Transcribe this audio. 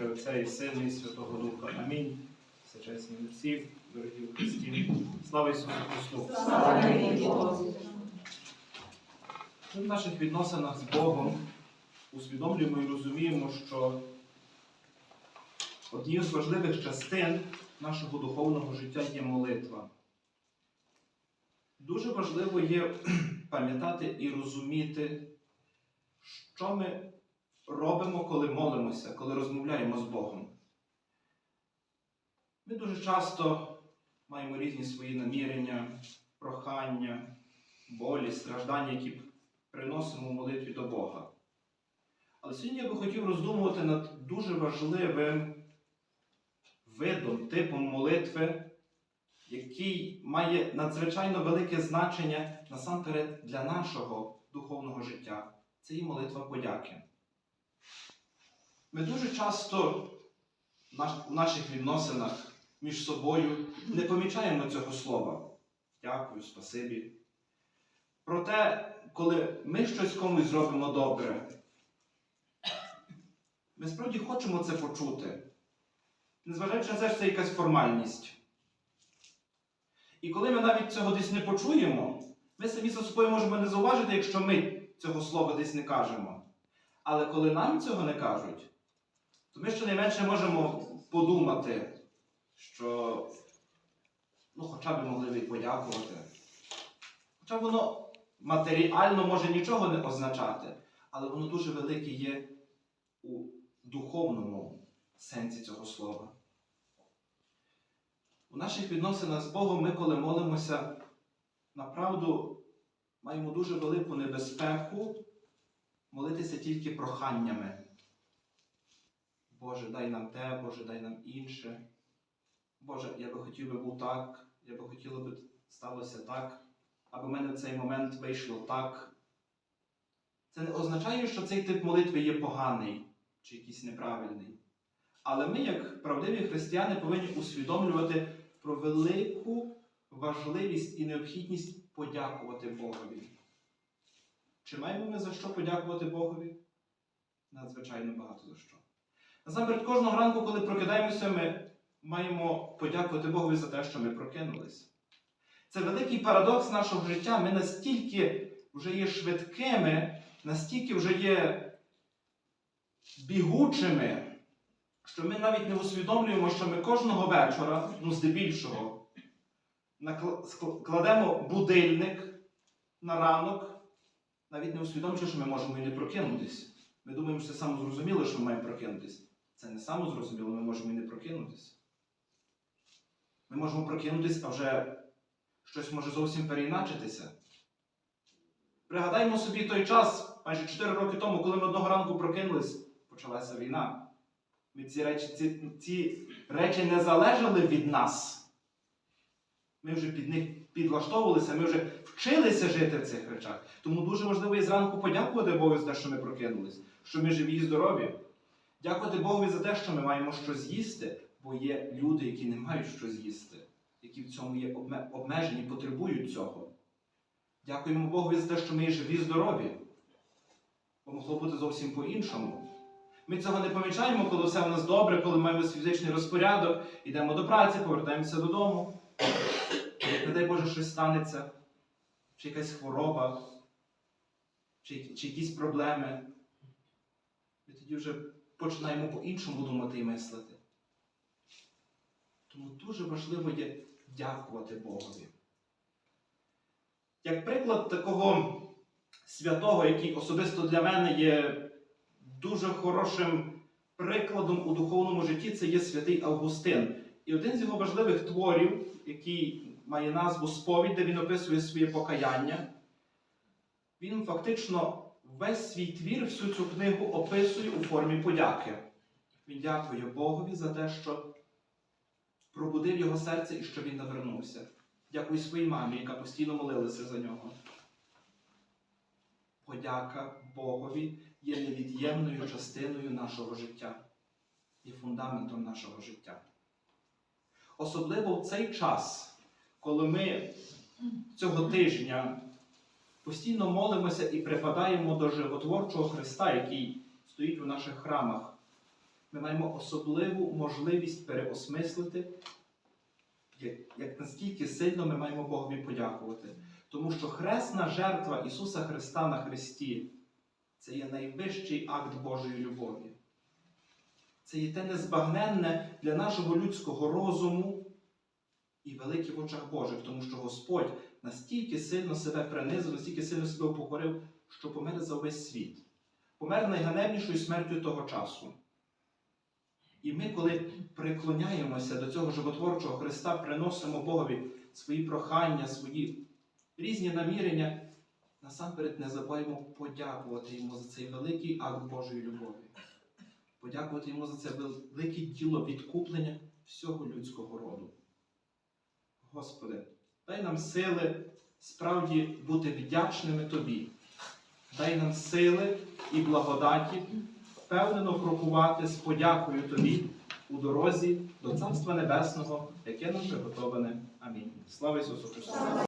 ім'я Отця і Сина і Святого Духа. Амінь. Всечесні отці, дорогі в Христі. Слава Ісусу Христу! Ми в наших відносинах з Богом усвідомлюємо і розуміємо, що однією з важливих частин нашого духовного життя є молитва. Дуже важливо є пам'ятати і розуміти, що ми робимо, коли молимося, коли розмовляємо з Богом. Ми дуже часто маємо різні свої намірення, прохання, болі, страждання, які приносимо в молитві до Бога. Але сьогодні я би хотів роздумувати над дуже важливим видом, типом молитви, який має надзвичайно велике значення насамперед для нашого духовного життя. Це і молитва подяки. Ми дуже часто в наших відносинах між собою не помічаємо цього слова. Дякую, спасибі. Проте, коли ми щось комусь зробимо добре, ми справді хочемо це почути. Незважаючи на те, це якась формальність. І коли ми навіть цього десь не почуємо, ми самі за собою можемо не зауважити, якщо ми цього слова десь не кажемо. Але коли нам цього не кажуть, то ми щонайменше можемо подумати, що ну, хоча б могли б подякувати. Хоча воно матеріально може нічого не означати, але воно дуже велике є у духовному сенсі цього слова. У наших відносинах з Богом ми, коли молимося, направду маємо дуже велику небезпеку молитися тільки проханнями. Боже, дай нам те, Боже, дай нам інше. Боже, я би хотів би був так, я би хотіла би сталося так, аби в мене в цей момент вийшло так. Це не означає, що цей тип молитви є поганий чи якийсь неправильний. Але ми, як правдиві християни, повинні усвідомлювати про велику важливість і необхідність подякувати Богові. Чи маємо ми за що подякувати Богові? Надзвичайно багато за що. Насамперед, кожного ранку, коли прокидаємося, ми маємо подякувати Богові за те, що ми прокинулись. Це великий парадокс нашого життя. Ми настільки вже є швидкими, настільки вже є бігучими, що ми навіть не усвідомлюємо, що ми кожного вечора, ну здебільшого, кладемо будильник на ранок, навіть не усвідомлюючи, що ми можемо і не прокинутись. Ми думаємо, що це самозрозуміло, що ми маємо прокинутись. Це не самозрозуміло, ми можемо і не прокинутись. Ми можемо прокинутись, а вже щось може зовсім переіначитися. Пригадаймо собі той час, майже 4 роки тому, коли ми одного ранку прокинулись, почалася війна. Ми ці речі, ці, ці речі не залежали від нас. Ми вже під них підлаштовувалися, ми вже вчилися жити в цих речах. Тому дуже важливо і зранку подякувати Богу за те, що ми прокинулись, що ми живі і здорові. Дякувати Богові за те, що ми маємо що з'їсти, бо є люди, які не мають що з'їсти, які в цьому є обмежені, потребують цього. Дякуємо Богові за те, що ми є живі здорові. Бо могло бути зовсім по-іншому. Ми цього не помічаємо, коли все в нас добре, коли маємо фізичний розпорядок, йдемо до праці, повертаємося додому. Не дай Боже, щось станеться, чи якась хвороба, чи, чи якісь проблеми. І тоді вже починаємо по-іншому думати і мислити. Тому дуже важливо є дякувати Богові. Як приклад такого святого, який особисто для мене є дуже хорошим прикладом у духовному житті, це є святий Августин. І один з його важливих творів, який має назву Сповідь, де він описує своє покаяння, він фактично весь свій твір, всю цю книгу описує у формі подяки. Він дякує Богові за те, що пробудив його серце і що він навернувся. Дякую своїй мамі, яка постійно молилася за нього. Подяка Богові є невід'ємною частиною нашого життя, є фундаментом нашого життя. Особливо в цей час, коли ми цього тижня постійно молимося і припадаємо до животворчого Христа, який стоїть у наших храмах. ми маємо особливу можливість переосмислити, як, настільки сильно ми маємо Богові подякувати. Тому що хресна жертва Ісуса Христа на Христі це є найвищий акт Божої любові. Це є те незбагненне для нашого людського розуму і велике в очах Божих, тому що Господь настільки сильно себе принизив, настільки сильно себе упокорив, що помер за весь світ. Помер найганебнішою смертю того часу. І ми, коли приклоняємося до цього животворчого Христа, приносимо Богові свої прохання, свої різні намірення, насамперед не забуваємо подякувати Йому за цей великий акт Божої любові. Подякувати Йому за це велике діло відкуплення всього людського роду. Господи, дай нам сили справді бути вдячними Тобі. Дай нам сили і благодаті впевнено крокувати з подякою Тобі у дорозі до Царства Небесного, яке нам приготоване. Амінь. Слава Ісусу Христу!